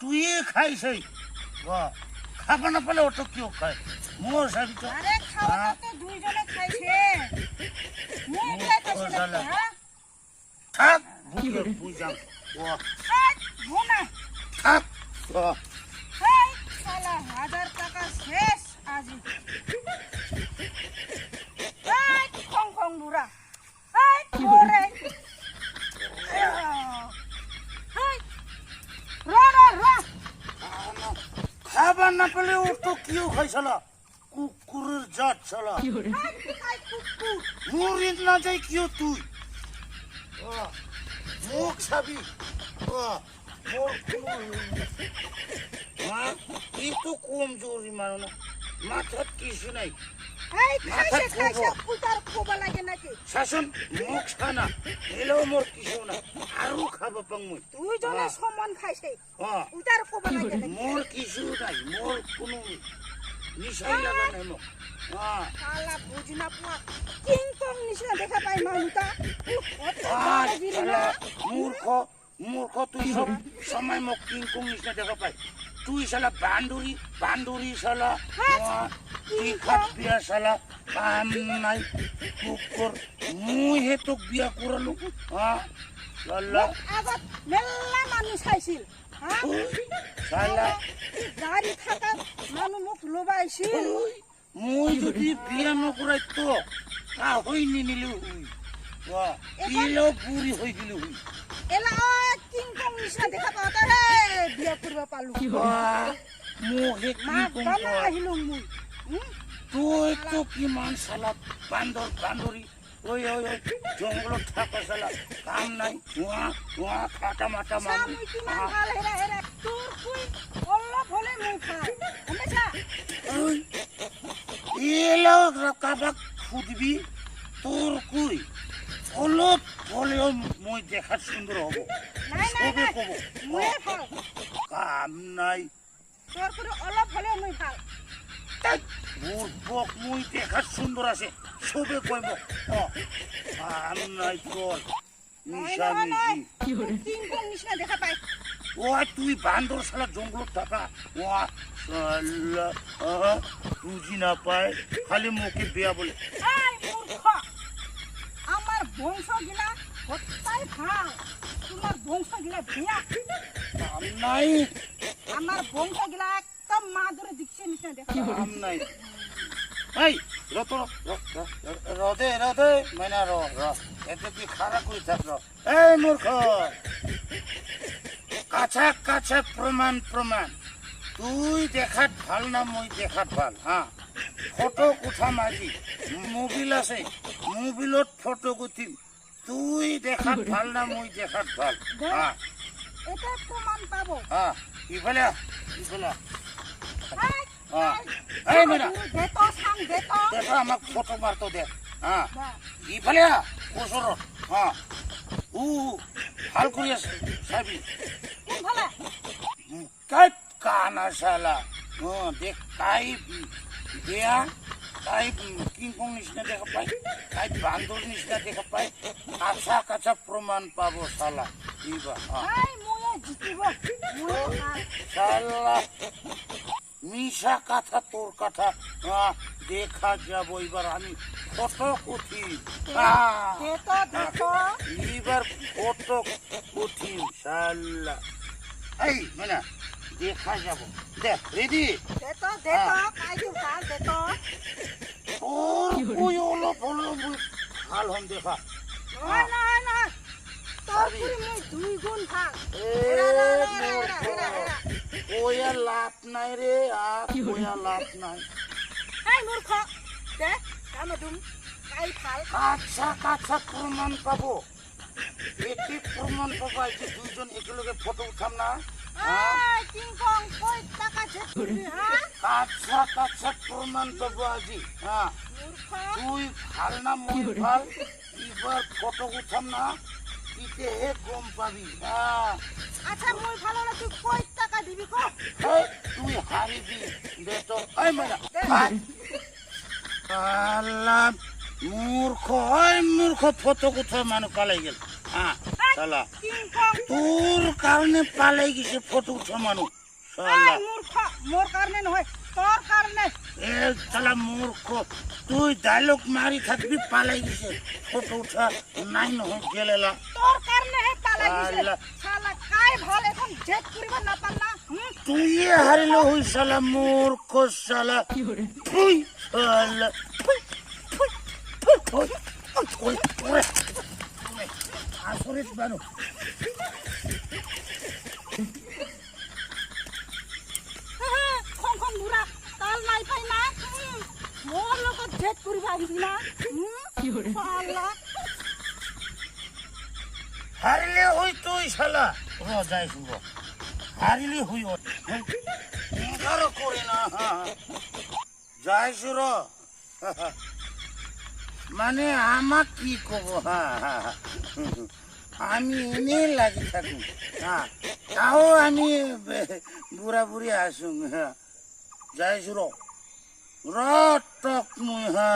তুই খাইস খাবা না পেলে ওটা কেউ খায় মোর সাবি তো। দুইজনে খাইছে। হ্যাঁ? থাক বুঝাম। থাক হাজার টাকা শেষ আজি। খং খং বুড়া। খাবার না পেলে ও তো কেউ খাইছিল কুকুরের জাত এই, এই, কুকুর। না যাই কেউ তুই? মুখ ছাবি। মোর কোনো হ্যাঁ এই তো কমজোরি মানো না। মাথার কিছু নাই। লাগে শাসন মুখ খানা এলেও মোর কিছু না। আরও খাব পাং মুই দুইজনে হ্যাঁ। সমান খাইছে। হ্যাঁ। উতার খোবা লাগে নাকি? মোর কিছু নাই মোর কোনো নিশাই লাগা নাই মোক হ্যাঁ শালা বুঝি না পুয়া কিং কং দেখা পাই শালা মূর্খ মূর্খ তুই সব সময় মোক কিংকুং নিচিনা দেখা পাই তুই শালা বান্দুরি বান্দুরি শালা তুই খাত বিয়া শালা কাম নাই কুকুর মুই হে তোক বিয়া করালো হ্যাঁ শালা। আগত মেলা মানুষ খাইছিল শালা। গাড়ি থাকা মানুহ মোক লবাইছিল। মুই যদি বিয়া নকরাই তো তা হই। নিনিলে হুই ইলেও বুড়ি হয়ে গেল হুই। এলা কিং দেখা হে। বিয়া কৰিব পালো। মা কিংকুং আহিলো মই হুম? তুই তো কিমান সালা বান্দর বান্দরি ওই ওই ওই থাকা সালা কাম নাই। ধোঁয়া ধোঁয়া ফাটা মাটা চা মানুষ মই কিমান ভালো হেৰা হেৰা। তোৰ কুই অলপ হ'লে মই খাওঁ গম পাইছা এলাও কাবাক খুঁজবি তোর কুই অলপ হলেও মই দেখাত সুন্দর হব। সবে কব কাম। নাই। কুই অলপ হ'লে মই ভালো। বুর্বক মুই দেখাত সুন্দর আছে। সবে কইব। অ, কাম নাই তোর। কিং দেখা পাই। ও তুই বান্দর শালা জঙ্গলত থাকা। ও বুঝি না পায়। খালি মুখে বিয়া বলে। এই মূৰ্খ আমাৰ তোমাৰ বংশগিলা বেয়া কাম নাই আমাৰ বংশগিলা একদম মা দৰে দিছে নিচিনা দেখা নাই এই র তো র, র, র, র এতে তুই খারাপ করে থাক র। এই মূর্খ। কাছা কাছা প্রমাণ প্রমাণ। তুই দেখাত ভালো না মই দেখাত ভালো হা? ফটো উঠাম আজি মোবিল আছে। মোবিলত ফটো উঠিম তুই দেখাত ভালো না মই দেখাত ভালো? হা এটা প্ৰমাণ পাব। হা ইফালে ইফালে। এই, হ্যাঁ। আমাক ফটো মারতো দেখ হ্যাঁ। ইফালে আহ, ওচৰত হ্যাঁ। উ ভালো কৰি আছে কোনফালে কাই কানা চালা অ দেখ তাই বেয়া তাই কিংকং নিচিনা দেখা পায় তাই বান্দর নিচিনা দেখা পায়। কাঁচা কাঁচা প্রমাণ জিতিব। ময়ে ভালো শালা মিশা কথা তোর কথা দেখা যাব এবার আমি কত দেত এবার ফটো উঠিম শালা। এই মানে। দেখা যাব। দেখ রেডি? তোর ওই মুই? ভালো হম দেখা। দুই গুণ মূৰ্খ। হেৰা, হেৰা। ওয়া লাভ নাই রে আর ওয়া লাভ নাই। এই মূৰ্খ দে কামে দুম কাই ভালো। কাঁচা কাঁচা প্রমাণ পাবো। এটি প্রমাণ পাবো যে দুইজন একেলগে ফটো উঠাম না? প্রমাণ পাবো আজি হ্যাঁ। মূর্খ। তুই ভালো না মই ভালো এবার ফটো উঠাম না ইতেহে গম পাবি হ্যাঁ। আচ্ছা মই ভালো না তুই কই টাকা দিবি কো? তুই হারি দি দে তো এই মেয়েটা আল্লাহ মূর্খ ওই মূর্খ ফটো কোথায় মানুষ পালাই গেল হ্যাঁ। শালা তোর কারণে পালাই গেছে ফটো উঠা মানুষ শালা মূর্খ মোর কারণে নহয় তোর কারণে এ শালা মূর্খ তুই ডায়লগ মারি থাকবি পালাই গেছে ফটো উঠা নাই নহয় গেলেলা তোর কারণে হে পালাই গেছে শালা কাই ভালো এখন জেদ করিব না পারলা তুই হারিল হই শালা মূর্খ শালা তুই শালা। খং বুড়া তাল নাই পাই না? মোর লগত জেদ করিব আহিবি না? হুম শালা। হারিলে হই তুই শালা। র যাই শুভ। হারিলে হই এগারো করে না। যাই সুর মানে আমাক কি কব। আমি এনে লাগি থাকুন তাও আমি বুড়া বুড়ি আসুন। হ্যাঁ যাই সুর রক মুই হ্যাঁ।